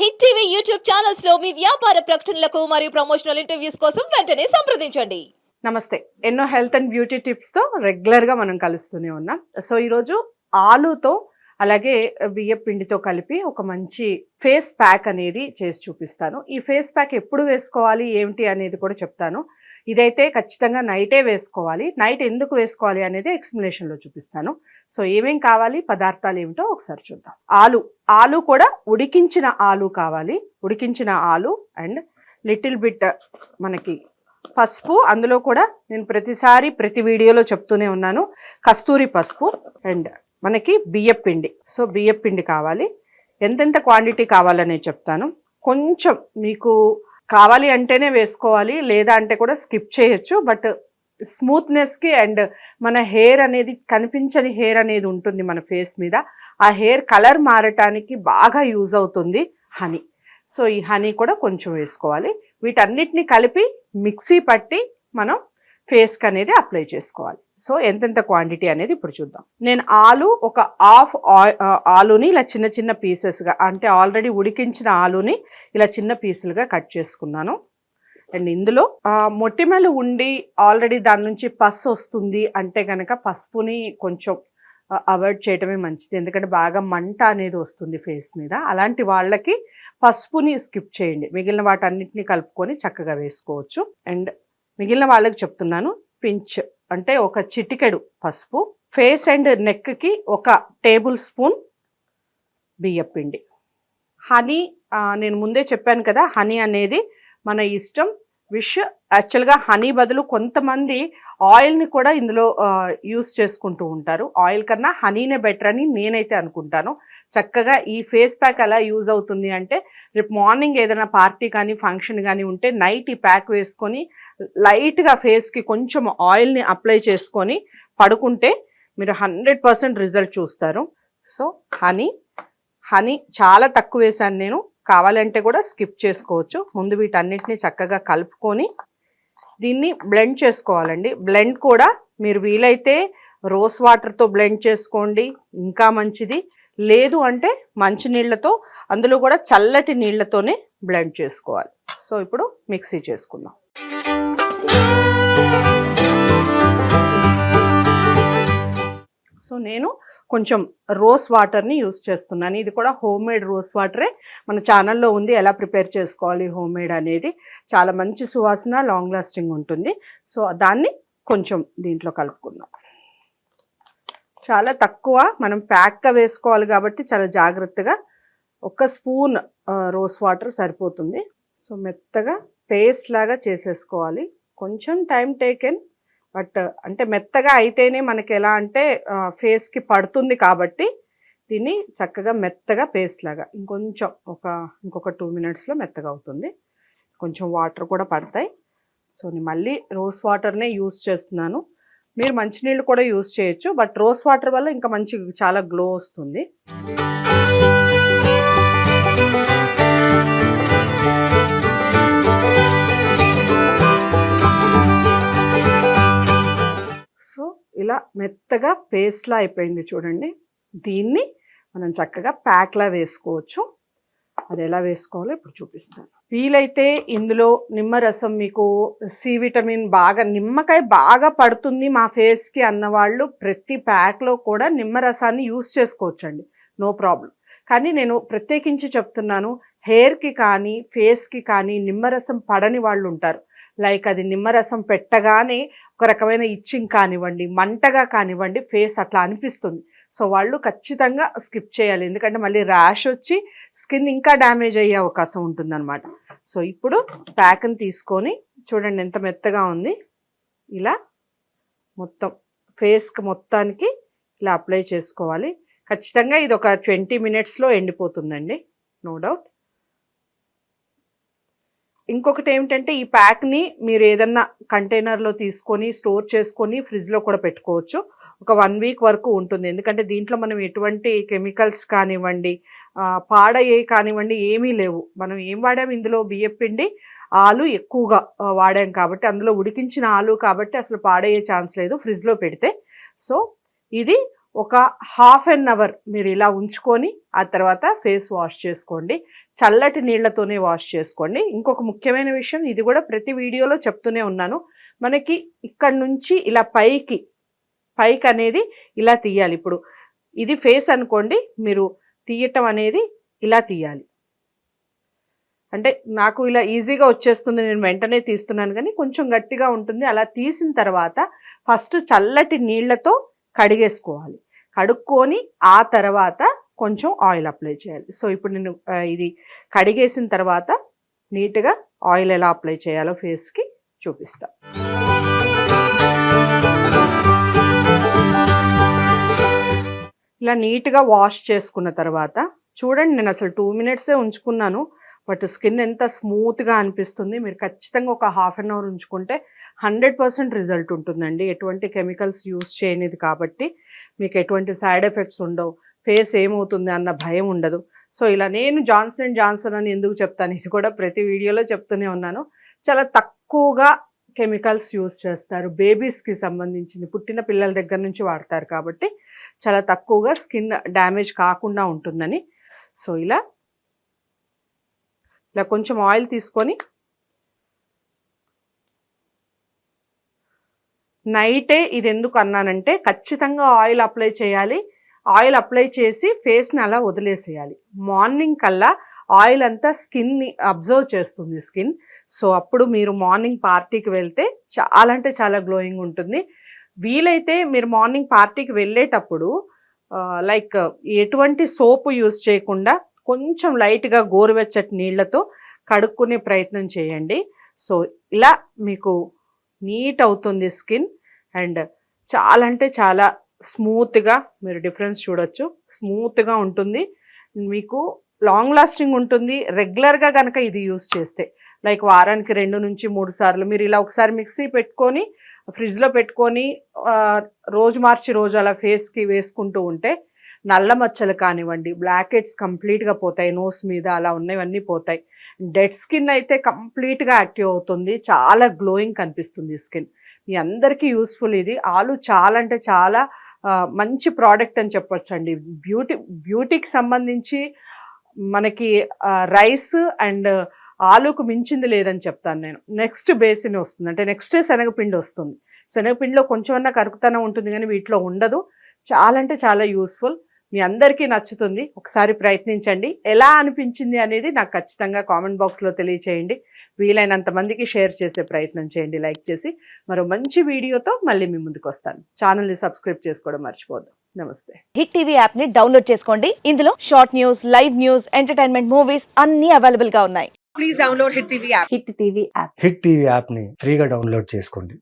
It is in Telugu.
హిట్ టీవీ యూట్యూబ్ ఛానల్స్లో మీ వ్యాపార ప్రకటనలకు మరియు ప్రమోషనల్ ఇంటర్వ్యూస్ కోసం వెంటనే సంప్రదించండి. నమస్తే. ఎన్నో హెల్త్ అండ్ బ్యూటీ టిప్స్తో రెగ్యులర్గా మనం కలుస్తూనే ఉన్నాం. సో ఈరోజు ఆలుతో అలాగే బియ్య పిండితో కలిపి ఒక మంచి ఫేస్ ప్యాక్ అనేది చేసి చూపిస్తాను. ఈ ఫేస్ ప్యాక్ ఎప్పుడు వేసుకోవాలి ఏమిటి అనేది కూడా చెప్తాను. ఇదైతే ఖచ్చితంగా నైటే వేసుకోవాలి. నైట్ ఎందుకు వేసుకోవాలి అనేది ఎక్స్ప్లెనేషన్లో చూపిస్తాను. సో ఏమేం కావాలి? పదార్థాలు ఏమిటో ఒకసారి చూద్దాం. ఆలు. ఆలు కూడా ఉడికించిన ఆలు కావాలి. ఉడికించిన ఆలు అండ్ లిటిల్ బిట్ మనకి పసుపు. అందులో కూడా నేను ప్రతిసారి ప్రతి వీడియోలో చెప్తూనే ఉన్నాను. కస్తూరి పసుపు అండ్ మనకి బియ్యపిండి సో బియ్యపిండి కావాలి. ఎంతెంత క్వాంటిటీ కావాలనే చెప్తాను. కొంచెం మీకు కావాలి అంటేనే వేసుకోవాలి లేదా అంటే కూడా స్కిప్ చేయొచ్చు బట్ స్మూత్నెస్కి అండ్ మన హెయిర్ అనేది కనిపించని హెయిర్ అనేది ఉంటుంది మన ఫేస్ మీద. ఆ హెయిర్ కలర్ మారటానికి బాగా యూజ్ అవుతుంది హనీ. సో ఈ హనీ కూడా కొంచెం వేసుకోవాలి. వీటన్నిటిని కలిపి మిక్సీ పట్టి మనం ఫేస్కి అనేది అప్లై చేసుకోవాలి. సో ఎంతెంత క్వాంటిటీ అనేది ఇప్పుడు చూద్దాం. నేను ఆలు ఒక హాఫ్ ఆలుని ఇలా చిన్న చిన్న పీసెస్గా అంటే ఆల్రెడీ ఉడికించిన ఆలుని ఇలా చిన్న పీసులుగా కట్ చేసుకున్నాను. అండ్ ఇందులో మొట్టిమలు ఉండి ఆల్రెడీ దాని నుంచి పస్ వస్తుంది అంటే కనుక పసుపుని కొంచెం అవాయిడ్ చేయటమే మంచిది. ఎందుకంటే బాగా మంట అనేది వస్తుంది ఫేస్ మీద. అలాంటి వాళ్ళకి పసుపుని స్కిప్ చేయండి. మిగిలిన వాటన్నిటిని కలుపుకొని చక్కగా వేసుకోవచ్చు. అండ్ మిగిలిన వాళ్ళకి చెప్తున్నాను. పించ్ అంటే ఒక చిటికెడు పసుపు. ఫేస్ అండ్ నెక్కి ఒక టేబుల్ స్పూన్ బియ్యపిండి హనీ నేను ముందే చెప్పాను కదా హనీ అనేది మన ఇష్టం. విష్ యాక్చువల్గా హనీ బదులు కొంతమంది ఆయిల్ని కూడా ఇందులో యూస్ చేసుకుంటూ ఉంటారు. ఆయిల్ కన్నా హనీనే బెటర్ అని నేనైతే అనుకుంటాను. చక్కగా ఈ ఫేస్ ప్యాక్ ఎలా యూజ్ అవుతుంది అంటే రేపు మార్నింగ్ ఏదైనా పార్టీ కానీ ఫంక్షన్ కానీ ఉంటే నైట్ ఈ ప్యాక్ వేసుకొని లైట్గా ఫేస్కి కొంచెం ఆయిల్ని అప్లై చేసుకొని పడుకుంటే మీరు హండ్రెడ్ పర్సెంట్ రిజల్ట్ చూస్తారు. సో హనీ హనీ చాలా తక్కువ వేసాను నేను. కావాలంటే కూడా స్కిప్ చేసుకోవచ్చు. ముందు వీటన్నిటిని చక్కగా కలుపుకొని దీన్ని బ్లెండ్ చేసుకోవాలండి. బ్లెండ్ కూడా మీరు వీలైతే రోస్ వాటర్తో బ్లెండ్ చేసుకోండి. ఇంకా మంచిది. లేదు అంటే మంచి నీళ్ళతో అందులో కూడా చల్లటి నీళ్ళతోనే బ్లెండ్ చేసుకోవాలి. సో ఇప్పుడు మిక్సీ చేసుకుందాం. సో నేను కొంచెం రోస్ వాటర్ని యూస్ చేస్తున్నాను. ఇది కూడా హోమ్ మేడ్ రోస్ వాటరే. మన ఛానల్లో ఉంది. ఎలా ప్రిపేర్ చేసుకోవాలి హోమ్ మేడ్ అనేది. చాలా మంచి సువాసన లాంగ్ లాస్టింగ్ ఉంటుంది. సో దాన్ని కొంచెం దీంట్లో కలుపుకుందాం. చాలా తక్కువ మనం ప్యాక్గా వేసుకోవాలి కాబట్టి చాలా జాగ్రత్తగా ఒక స్పూన్ రోస్ వాటర్ సరిపోతుంది. సో మెత్తగా పేస్ట్ లాగా చేసేసుకోవాలి. కొంచెం టైం టేకెన్ బట్ అంటే మెత్తగా అయితేనే మనకి ఎలా అంటే ఫేస్కి పడుతుంది కాబట్టి దీన్ని చక్కగా మెత్తగా పేస్ట్ లాగా ఇంకొంచెం ఒక ఇంకొక టూ మినిట్స్లో మెత్తగా అవుతుంది. కొంచెం వాటర్ కూడా పడతాయి. సో నేను మళ్ళీ రోస్ వాటర్నే యూస్ చేస్తున్నాను. మీరు మంచినీళ్ళు కూడా యూస్ చేయొచ్చు బట్ రోస్ వాటర్ వల్ల ఇంకా మంచి చాలా గ్లో వస్తుంది. ఇలా మెత్తగా పేస్ట్లా అయిపోయింది చూడండి. దీన్ని మనం చక్కగా ప్యాక్లా వేసుకోవచ్చు. అది ఎలా వేసుకోవాలో ఇప్పుడు చూపిస్తాను. వీలైతే ఇందులో నిమ్మరసం మీకు సి విటమిన్ బాగా నిమ్మకాయ బాగా పడుతుంది మా ఫేస్కి అన్నవాళ్ళు ప్రతి ప్యాక్లో కూడా నిమ్మరసాన్ని యూస్ చేసుకోవచ్చండి. నో ప్రాబ్లం కానీ నేను ప్రత్యేకించి చెప్తున్నాను హెయిర్కి కానీ ఫేస్కి కానీ నిమ్మరసం పడని వాళ్ళు ఉంటారు. లైక్ అది నిమ్మరసం పెట్టగానే ఒక రకమైన ఇచ్చింగ్ కానివ్వండి మంటగా కానివ్వండి ఫేస్ అట్లా అనిపిస్తుంది. సో వాళ్ళు ఖచ్చితంగా స్కిప్ చేయాలి. ఎందుకంటే మళ్ళీ ర్యాష్ వచ్చి స్కిన్ ఇంకా డ్యామేజ్ అయ్యే అవకాశం ఉంటుందన్నమాట. సో ఇప్పుడు ప్యాక్ని తీసుకొని చూడండి ఎంత మెత్తగా ఉంది. ఇలా మొత్తం ఫేస్కి మొత్తానికి ఇలా అప్లై చేసుకోవాలి. ఖచ్చితంగా ఇది ఒక ట్వంటీ మినిట్స్లో ఎండిపోతుందండి. నో డౌట్ ఇంకొకటి ఏమిటంటే ఈ ప్యాక్ని మీరు ఏదన్నా కంటైనర్లో తీసుకొని స్టోర్ చేసుకొని ఫ్రిడ్జ్లో కూడా పెట్టుకోవచ్చు. ఒక వన్ వీక్ వరకు ఉంటుంది. ఎందుకంటే దీంట్లో మనం ఎటువంటి కెమికల్స్ కానివ్వండి పాడయ్యే కానివ్వండి ఏమీ లేవు. మనం ఏం వాడాం ఇందులో బియ్యం పిండి ఆలు ఎక్కువగా వాడాం కాబట్టి అందులో ఉడికించిన ఆలు కాబట్టి అసలు పాడయ్యే ఛాన్స్ లేదు ఫ్రిడ్జ్లో పెడితే. సో ఇది ఒక హాఫ్ అన్ అవర్ మీరు ఇలా ఉంచుకొని ఆ తర్వాత ఫేస్ వాష్ చేసుకోండి. చల్లటి నీళ్ళతోనే వాష్ చేసుకోండి. ఇంకొక ముఖ్యమైన విషయం ఇది కూడా ప్రతి వీడియోలో చెప్తూనే ఉన్నాను. మనకి ఇక్కడ నుంచి ఇలా పైకి పైకి అనేది ఇలా తీయాలి. ఇప్పుడు ఇది ఫేస్ అనుకోండి మీరు తీయటం అనేది ఇలా తీయాలి. అంటే నాకు ఇలా ఈజీగా వచ్చేస్తుంది నేను వెంటనే తీస్తున్నాను కానీ కొంచెం గట్టిగా ఉంటుంది. అలా తీసిన తర్వాత ఫస్ట్ చల్లటి నీళ్ళతో కడిగేసుకోవాలి. కడుక్కొని ఆ తర్వాత కొంచెం ఆయిల్ అప్లై చేయాలి. సో ఇప్పుడు నేను ఇది కడిగేసిన తర్వాత నీట్గా ఆయిల్ ఎలా అప్లై చేయాలో ఫేస్కి చూపిస్తా. ఇలా నీట్గా వాష్ చేసుకున్న తర్వాత చూడండి నేను అసలు టూ మినిట్సే ఉంచుకున్నాను బట్ స్కిన్ ఎంత స్మూత్గా అనిపిస్తుంది. మీరు ఖచ్చితంగా ఒక హాఫ్ అన్ అవర్ ఉంచుకుంటే హండ్రెడ్ పర్సెంట్ రిజల్ట్ ఉంటుందండి. ఎటువంటి కెమికల్స్ యూస్ చేయనిది కాబట్టి మీకు ఎటువంటి సైడ్ ఎఫెక్ట్స్ ఉండవు. ఫేస్ ఏమవుతుంది అన్న భయం ఉండదు. సో ఇలా నేను జాన్సన్ అండ్ జాన్సన్ అని ఎందుకు చెప్తాను ఇది కూడా ప్రతి వీడియోలో చెప్తూనే ఉన్నాను. చాలా తక్కువగా కెమికల్స్ యూస్ చేస్తారు. బేబీస్కి సంబంధించింది పుట్టిన పిల్లల దగ్గర నుంచి వాడతారు కాబట్టి చాలా తక్కువగా స్కిన్ డ్యామేజ్ కాకుండా ఉంటుందని. సో ఇలా ఇలా కొంచెం ఆయిల్ తీసుకొని నైటే ఇది ఎందుకు అన్నానంటే ఖచ్చితంగా ఆయిల్ అప్లై చేయాలి. ఆయిల్ అప్లై చేసి ఫేస్ని అలా వదిలేసేయాలి. మార్నింగ్ కల్లా ఆయిల్ అంతా స్కిన్ని అబ్జర్వ్ చేస్తుంది స్కిన్ సో అప్పుడు మీరు మార్నింగ్ పార్టీకి వెళ్తే చాలా అంటే చాలా గ్లోయింగ్ ఉంటుంది. వీలైతే మీరు మార్నింగ్ పార్టీకి వెళ్ళేటప్పుడు లైక్ ఎటువంటి సోపు యూస్ చేయకుండా కొంచెం లైట్గా గోరువెచ్చటి నీళ్ళతో కడుక్కునే ప్రయత్నం చేయండి. సో ఇలా మీకు నీట్ అవుతుంది స్కిన్ అండ్ చాలా అంటే చాలా స్మూత్గా మీరు డిఫరెన్స్ చూడొచ్చు. స్మూత్గా ఉంటుంది. మీకు లాంగ్ లాస్టింగ్ ఉంటుంది. రెగ్యులర్గా కనుక ఇది యూస్ చేస్తే లైక్ వారానికి రెండు నుంచి మూడు సార్లు మీరు ఇలా ఒకసారి మిక్సీ పెట్టుకొని ఫ్రిడ్జ్లో పెట్టుకొని రోజు మార్చి రోజు అలా ఫేస్కి వేసుకుంటూ ఉంటే నల్ల మచ్చలు కానివ్వండి బ్లాకెట్స్ కంప్లీట్గా పోతాయి. నోస్ మీద అలా ఉన్నవన్నీ పోతాయి. డెడ్ స్కిన్ అయితే కంప్లీట్గా యాక్టివ్ అవుతుంది. చాలా గ్లోయింగ్ కనిపిస్తుంది స్కిన్. మీ అందరికీ యూస్ఫుల్ ఇది. ఆలు చాలా అంటే చాలా మంచి ప్రోడక్ట్ అని చెప్పొచ్చు అండి బ్యూటీ బ్యూటీకి సంబంధించి మనకి రైస్ అండ్ ఆలుకు మించింది లేదని చెప్తాను నేను. నెక్స్ట్ బేసిన్ వస్తుంది. అంటే నెక్స్ట్ శనగపిండి వస్తుంది. శనగపిండిలో కొంచెమన్నా కరుకుతనం ఉంటుంది కానీ వీటిలో ఉండదు. చాలా అంటే చాలా యూస్ఫుల్. మీ అందరికీ నచ్చుతుంది. ఒకసారి ప్రయత్నించండి. ఎలా అనిపించింది అనేది నాకు ఖచ్చితంగా కామెంట్ బాక్స్లో తెలియచేయండి. వీలైనంత మందికి షేర్ చేసే ప్రయత్నం చేయండి లైక్ చేసి మరో మంచి వీడియోతో మళ్ళీ మీ ముందుకు వస్తాను. ఛానల్ని సబ్స్క్రైబ్ చేసుకోవడం మర్చిపోద్దు నమస్తే. హిట్ టీవీ యాప్ని డౌన్లోడ్ చేసుకోండి. ఇందులో short news live news entertainment movies అన్ని అవైలబుల్గా ఉన్నాయి. Please download Hit TV app. Hit TV app Hit TV యాప్ని ఫ్రీగా డౌన్లోడ్ చేసుకోండి.